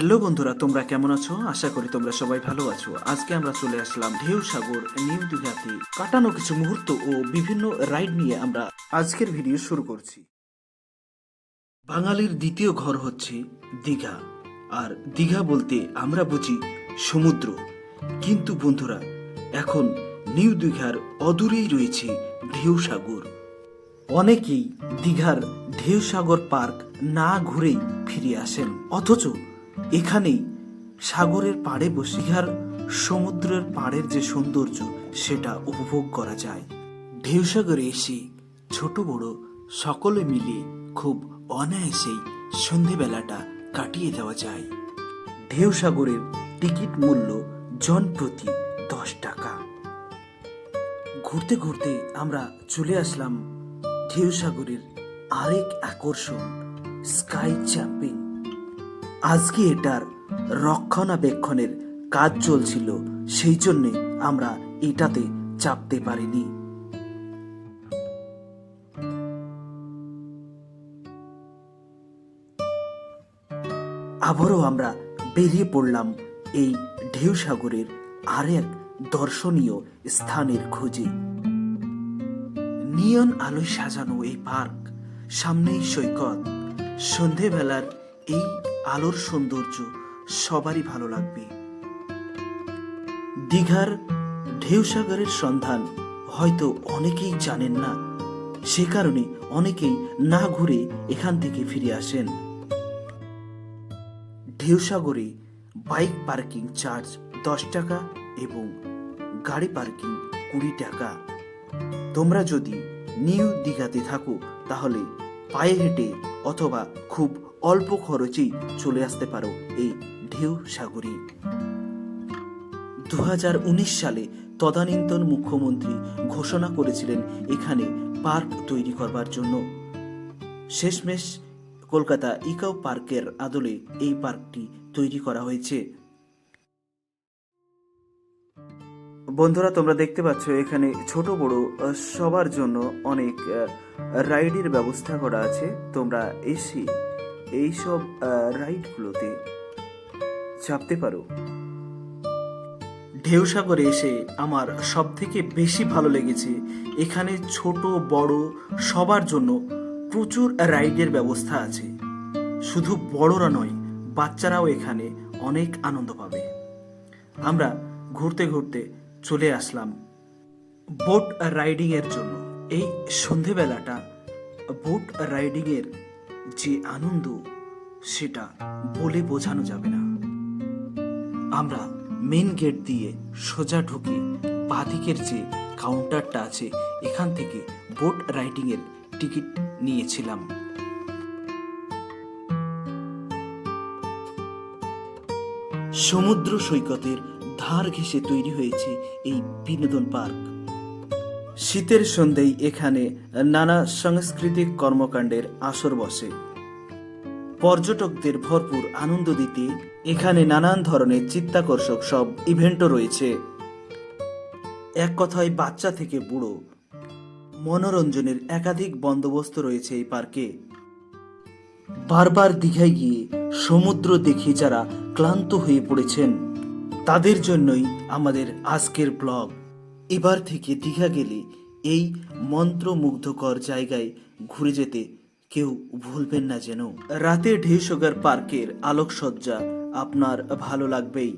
Hello বন্ধুরা, তোমরা কেমন আছো? আশা করি তোমরা সবাই ভালো আছো। আজকে আমরা চলে আসলাম ঢেউ সাগর নিউ দীঘাতে কাটানো কিছু মুহূর্ত ও বিভিন্ন রাইড নিয়ে আমরা আজকের ভিডিও শুরু করছি। বাঙালির দ্বিতীয় ঘর হচ্ছে দীঘা। আর দীঘা বলতে আমরা বুঝি সমুদ্র। কিন্তু বন্ধুরা, এখন নিউ দীঘার অদূরেই রয়েছে ঢেউ সাগর অনেকেই দীঘার ঢেউসাগর পার্ক না ঘুরেই ফিরে আসেন। অথচ এখানেই সাগরের পাড়ে বসে দীঘার সমুদ্রের পাড়ের যে সৌন্দর্য, সেটা উপভোগ করা যায়। ঢেউসাগরে এসে ছোট বড় সকলে মিলে খুব অনায়াসেই সন্ধেবেলাটা কাটিয়ে দেওয়া যায়। ঢেউসাগরের টিকিট মূল্য জন প্রতি দশ টাকা। ঘুরতে ঘুরতে আমরা চলে আসলাম ঢেউসাগরের আরেক আকর্ষণ, স্কাই জাম্পিং আজকে এটার রক্ষণাবেক্ষণের কাজ চলছিল, সেই জন্যে আমরা এটাতে চাপতে পারিনি। আবারও আমরা বেরিয়ে পড়লাম এই ঢেউসাগরের আরেক দর্শনীয় স্থানের খোঁজে। নিয়ন আলোয় সাজানো এই পার্ক, সামনেই সৈকত। সন্ধেবেলার এই আলোর সৌন্দর্য সবারই ভালো লাগবে। দীঘার ঢেউসাগরের সন্ধান হয়তো অনেকেই জানেন না, সে কারণে অনেকেই না ঘুরে এখান থেকে ফিরে আসেন। ঢেউসাগরে বাইক পার্কিং চার্জ দশ টাকা এবং গাড়ি পার্কিং কুড়ি টাকা। তোমরা যদি নিউ দীঘাতে থাকো, তাহলে পায়ে হেঁটে অথবা খুব অল্প খরচেই চলে আসতে পারো এই ঢেউ সাগরে। দু সালে তদানীন্তন মুখ্যমন্ত্রী ঘোষণা করেছিলেন এখানে পার্ক তৈরি করবার জন্য। শেষমেশ কলকাতা ইকাও পার্কের আদলে এই পার্কটি তৈরি করা হয়েছে। বন্ধুরা, তোমরা দেখতে পাচ্ছ এখানে ছোট বড় সবার জন্য অনেক রাইডের ব্যবস্থা করা আছে। তোমরা এসে এইসব রাইডগুলোতে চাপতে পারো। ঢেউসাগরে এসে আমার সব থেকে বেশি ভালো লেগেছে এখানে ছোট, বড়, সবার জন্য প্রচুর রাইডের ব্যবস্থা আছে। শুধু বড়রা নয়, বাচ্চারাও এখানে অনেক আনন্দ পাবে। আমরা ঘুরতে ঘুরতে চলে আসলাম বোট রাইডিং এর জন্য। এই সন্ধেবেলাটা বোট রাইডিং এর যে আনন্দ, সেটা বলে বোঝানো যাবে না। আমরা মেন গেট দিয়ে সোজা ঢুকে বাদিকের যে কাউন্টারটা আছে, এখান থেকে বোট রাইডিং এর টিকিট নিয়েছিলাম। সমুদ্র সৈকতের ধার ঘেঁষে তৈরি হয়েছে এই বিনোদন পার্ক। শীতের সন্ধ্যেই এখানে নানা সাংস্কৃতিক কর্মকাণ্ডের আসর বসে। পর্যটকদের ভরপুর আনন্দ দিতে এখানে নানান ধরনের চিত্তাকর্ষক সব ইভেন্টও রয়েছে। এক কথায় বাচ্চা থেকে বুড়ো। মনোরঞ্জনের একাধিক বন্দোবস্ত রয়েছে এই পার্কে। বারবার দীঘায় গিয়ে সমুদ্র দেখে যারা ক্লান্ত হয়ে পড়েছেন তাদের জন্যই আমাদের আজকের ব্লগ। এবার থেকে দীঘা গেলে এই মন্ত্রমুগ্ধকর জায়গায় ঘুরে যেতে কেউ ভুলবেন না যেন। রাতে ঢেউসগার পার্কের আলোকসজ্জা আপনার ভালো লাগবেই।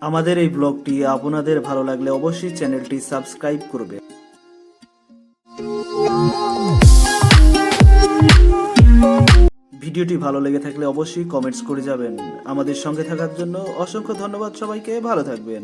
আমাদের এই ব্লগটি আপনাদের ভালো লাগলে অবশ্যই চ্যানেলটি সাবস্ক্রাইব করবে ভিডিওটি ভালো লেগে থাকলে অবশ্যই কমেন্টস করে যাবেন। আমাদের সঙ্গে থাকার জন্য অসংখ্য ধন্যবাদ সবাইকে, ভালো থাকবেন।